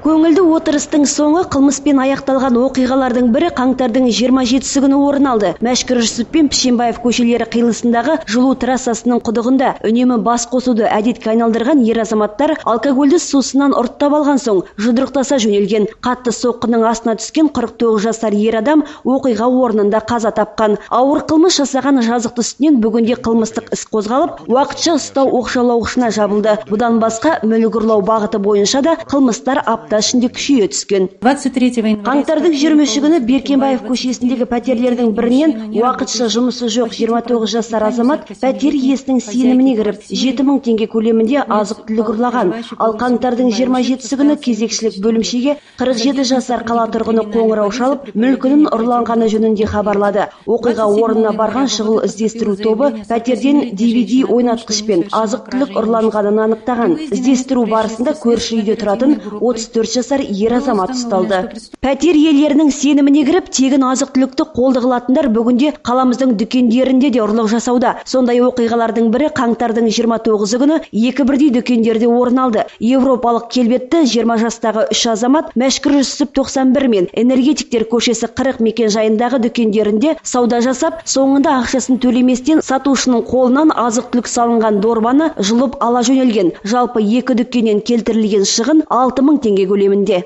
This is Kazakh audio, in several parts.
көңілді отырыстың соңы қылмыспен аяқталған оқиғалардың бірі қаңтардың 27-сі күні орын алды. Мәшкір жүсіп пен пішенбаев көшелері қиылысындағы жылу трассасының құдығында үнемі бас қосуды әдетке айналдырған ер азаматтар алкогольді сусыннан ұрттап алған соң жұдырықтаса жөнелген қатты соққының астына түскен 49 жасар ер адам оқиға орнында қаза тапқан. Ауыр қылмыс жасаған жазықты үстінен бүгінде қылмыстық іс қозғалып уақытша ұстау оқшаулағышына жабылды. Бұдан басқа мүлік ұрлау бағыты бойынша да қылмыстар апта ішінде күшейе түскен. 23 января қаңтардың 23 күні беркенбаев көшесіндегі пәтерлердің бірінен уақытша жұмысы жоқ. 29 жасар азамат пәтер иесінің сеніміне кіріп 7 мың теңге көлемінде азық түлік ұрлаған. Ал қаңтардың 27 күні кезекшілік бөлімшеге 47 жасар қала тұрғыны қоңырау шалып мүлкінің ұрланғаны жөнінде хабарлады. Оқиға орнына барған шұғыл іздестіру тобы пәтерден DVD ойнатқыш пен азық түлік ұрланғанын анықтаған. Іздестіру барысында көрші үйде тұратын 34 жасар ер азамат ұсталды. пәтер иелерінің сеніміне кіріп тегін азық түлікті қолды қылатындар бүгінде қаламыздың дүкендерінде де ұрлық жасауда. Сондай оқиғалардың бірі қаңтардың 29 күні екі бірдей дүкендерде орын алды. Европалық келбетті 20 жастағы үш азамат мәшкүр жүсіп 91 мен энергетиктер көшесі 40 мекен жайындағы дүкендерінде сауда жасап соңында ақшасын төлеместен сатушының қолынан азық түлік салынған дорбаны жұлып ала жөнелген. Жалпы екі дүкеннен келтірілген шығын 6 мың теңге көлемінде.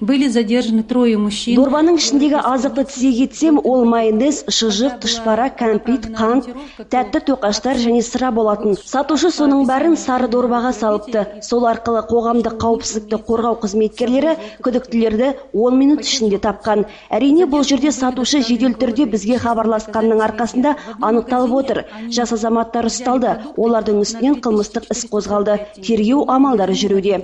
Были задержаны трое мужчин. Дорбаның ішіндегі азықты тізе кетсем ол майонез шұжық тұшпара кәмпит қант тәтті тоқаштар және сыра болатын. Сатушы соның бәрін сары дорбаға салыпты. Сол арқылы қоғамдық қауіпсіздікті қорғау қызметкерлері күдіктілерді 10 минут ішінде тапқан. Әрине бұл жерде сатушы жедел түрде бізге хабарласқанның арқасында анықталып отыр. Жас азаматтар ұсталды. Олардың үстінен қылмыстық іс қозғалды. Тергеу амалдары жүруде.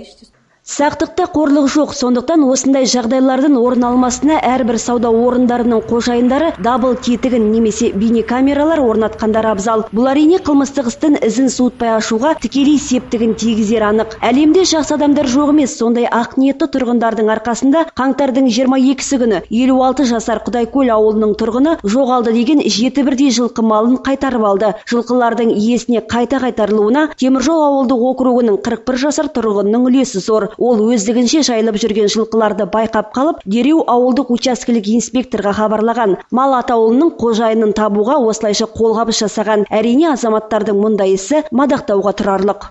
Сақтықта қорлық жоқ, сондықтан осындай жағдайлардың орын алмасына әрбір сауда орындарының қожайындары дабыл кетігін немесе бейнекамералар орнатқандар абзал. Бұл әрине қылмыстық істің ізін суытпай ашуға тікелей септігін тигізер анық. Әлемде жақсы адамдар жоқ емес, сондай ақ ниетті тұрғындардың арқасында қаңтардың 22-сі күні 56 жасар Құдайкөл ауылының тұрғыны жоғалды деген жеті бірдей жылқы малын қайтарып алды. Жылқылардың иесіне қайта қайтарылуына Теміржол ауылдық округінің 41 жасар тұрғынның үлесі зор ол өздігінше жайылып жүрген жылқыларды байқап қалып дереу ауылдық учаскелік инспекторға хабарлаған. Мал атаулының қожайынын табуға осылайша қолғабыс жасаған. Әрине азаматтардың мұндай ісі мадақтауға тұрарлық.